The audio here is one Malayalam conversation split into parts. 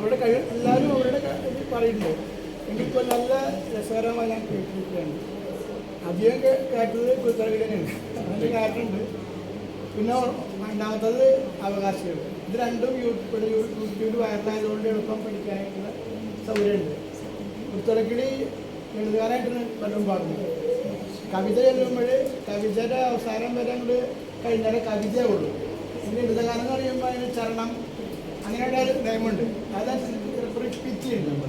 അവരുടെ കഴിവ് എല്ലാവരും അവരുടെ ഇത് പറയുന്നുണ്ട് എനിക്കിപ്പോൾ നല്ല രസകരമായി ഞാൻ കേട്ടിരിക്കുകയാണ്. അധികം കേട്ടത് കുത്തറകി തന്നെയാണ് അതിന്റെ കാര്യമുണ്ട് പിന്നെ രണ്ടാമത്തത് അവകാശികൾ. ഇത് രണ്ടും യൂട്യൂബ് യൂട്യൂബ് വൈറലായതുകൊണ്ട് എളുപ്പം പഠിക്കാനായിട്ടുള്ള സൗകര്യമുണ്ട്. കുത്തറക്കിളി എഴുതുകാരായിട്ടാണ് പലരും പാടുന്നത്. കവിത ചെല്ലുമ്പോൾ കവിതയുടെ അവസാനം വരെ അങ്ങോട്ട് കഴിഞ്ഞാലേ കവിതയേ ഉള്ളൂ. പിന്നെ എന്ന് പറയുമ്പോൾ അതിന് ചരണം അങ്ങനെയുള്ള നിയമമുണ്ട്. അത് പിച്ച് ഉണ്ട്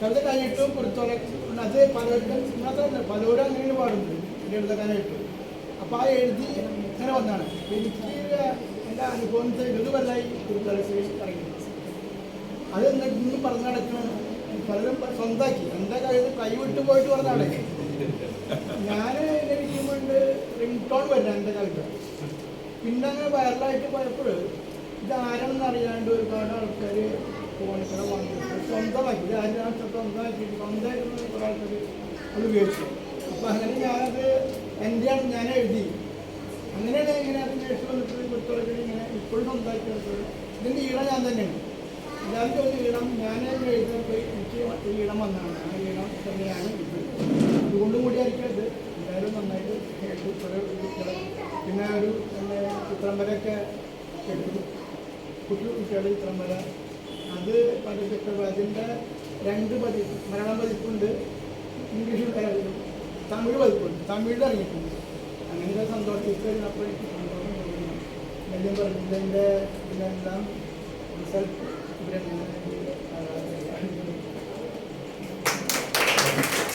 കവിത കഴിഞ്ഞിട്ടും പുറത്തോടെ അത് പലർക്കും മാത്രമല്ല പലരും അങ്ങനെ പാടുന്നുണ്ട് എഴുതുകാനായിട്ട് അപ്പോൾ ആ എഴുതി അങ്ങനെ വന്നാണ് എനിക്ക് എന്റെ അനുഭവം ഇതുപോലായി അത് എന്നിട്ട് ഇന്നും പറഞ്ഞു നടക്കണം പലരും സ്വന്തമാക്കി. എന്റെ കയ്യിൽ കൈവിട്ട് പോയിട്ട് പറഞ്ഞാണ് ഞാൻ എനിക്ക് റിംഗ് ടോൺ വരില്ല എന്റെ കവിത പിന്നെ അങ്ങനെ വൈറലായിട്ട് പോയപ്പോൾ ഇത് ആരാണെന്ന് അറിയാണ്ട് ഒരുപാട് ആൾക്കാർ ഫോണിൽ കൂടെ വന്നിട്ട് സ്വന്തമാക്കി. ഇത് ആരും സ്വന്തമാക്കി സ്വന്തമായിട്ട് കുറേ ആൾക്കാർ അത് ഉപയോഗിച്ചു. അപ്പോൾ അങ്ങനെ ഞാനത് എന്റെയാണ് ഞാൻ എഴുതി. അങ്ങനെയാണ് ഇങ്ങനെ അത് കേട്ട് വന്നിട്ട് കുട്ടികളൊക്കെ ഇങ്ങനെ ഇപ്പോഴും സ്വന്തമാക്കി എടുത്തത് ഇതിന്റെ ഈട ഞാൻ തന്നെയാണ്. എല്ലാവരും ചോദിച്ച ഈടം ഞാൻ എഴുതുമ്പോൾ എനിക്ക് ഈടം വന്നതാണ്. ആ ഈടം തന്നെയാണ് ഇത്. അതുകൊണ്ടും കൂടി ആയിരിക്കും ഇത്. എല്ലാവരും നന്നായിട്ട് കേട്ടു പിന്നെ ഒരു ചിത്രം വരെയൊക്കെ കേട്ടു കുട്ടി കുട്ടികളുടെ ചിത്രം വര. അത് പതിപ്പിട്ടത് അതിന്റെ രണ്ട് പതിപ്പ് മലയാളം പതിപ്പുണ്ട് ഇംഗ്ലീഷിൽ തമിഴ് പതിപ്പുണ്ട്. തമിഴിൽ ഇറങ്ങിയിട്ടുണ്ട്. അങ്ങനെ സന്തോഷത്തിൽ അപ്പോൾ എനിക്ക് സന്തോഷം തോന്നുന്നു. വലിയ പറഞ്ഞതിന്റെ ഇതിലെല്ലാം റിസൾട്ട് ഇവരെ